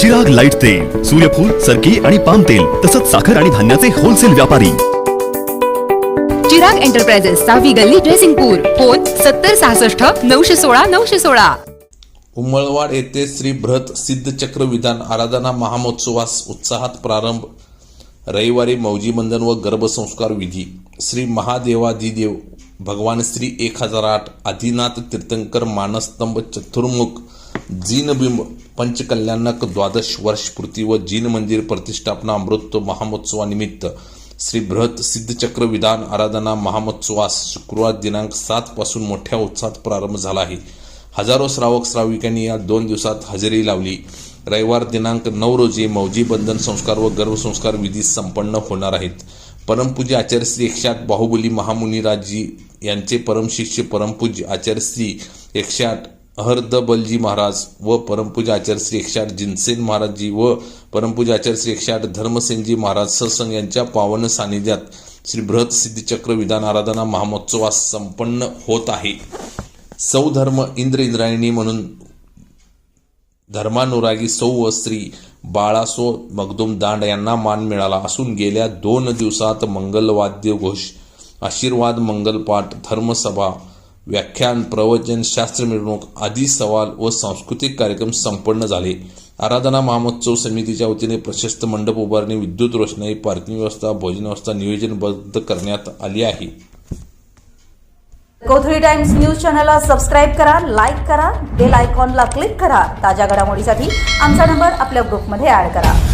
Chirag light तेल सूर्यफूल सरकी आणि पाम तेल तसंच साखर आणि धान्याचे होलसेल व्यापारी. चिराग एंटरप्राइजेस सहावी गल्ली ड्रेसिंगपूर फोन सत्तर सहासष्ट नऊशे सोळा नऊशे सोळा. उमळवाड येथे श्री बृहत सिद्धचक्र विधान आराधना महामहोत्सवास उत्साहात प्रारंभ. रविवारी मौजी बंधन व गर्भसंस्कार विधी. श्री महादेवादिदेव भगवान श्री एक हजार आठ आदिनाथ तीर्थंकर मानस्तंभ चतुर्मुख जीनबिंब पंचकल्याणक द्वादश वर्षपूर्ती व जीन मंदिर प्रतिष्ठापना अमृत महामहोत्सवानिमित्त श्री बृहत सिद्धचक्र विधान आराधना महामहोत्सवास शुक्रवार दिनांक सात पासून मोठ्या उत्साहात प्रारंभ झाला आहे. हजारो श्रावक श्राविकांनी या दोन दिवसात हजेरी लावली. रविवार दिनांक नऊ रोजी मौजी बंधन संस्कार व गर्भसंस्कार विधी संपन्न होणार आहेत. परमपूज्य आचार्य श्री एकशे बाहुबली महामुनिराजी यांचे परमशिष्य परमपूज्य आचार्य श्री एकशे हरदबलजी महाराज व परमपूज आचार्य श्री एकशे जिनसेन महाराजजी व परमपूज आचार्य श्री एकशे धर्मसेनजी महाराज सत्संग यांच्या पावन सानिध्यात श्री बृहत सिद्धचक्र विधान आराधना महामहोत्सवास संपन्न होत आहे. सौधर्म इंद्र इंद्रायणी म्हणून धर्मानुरागी सौ व स्त्री बाळासो मगदुम दांड यांना मान मिळाला असून गेल्या दोन दिवसात मंगलवाद्य घोष आशीर्वाद मंगलपाठ धर्मसभा व्याख्यान प्रवचन शास्त्र मिरवणूक आदी सवाल व सांस्कृतिक कार्यक्रम संपन्न झाले. आराधना महामहोत्सव समितीच्या वतीने प्रशस्त मंडप उभारणी विद्युत रोषणाई पार्किंग व्यवस्था भोजन व्यवस्था नियोजनबद्ध करण्यात आली आहे. कोथळी टाइम्स न्यूज चॅनलला सबस्क्राईब करा लाईक करा बेल आयकॉनला क्लिक करा. ताज्या घडामोडीसाठी आमचा नंबर आपल्या ग्रुपमध्ये ऍड करा.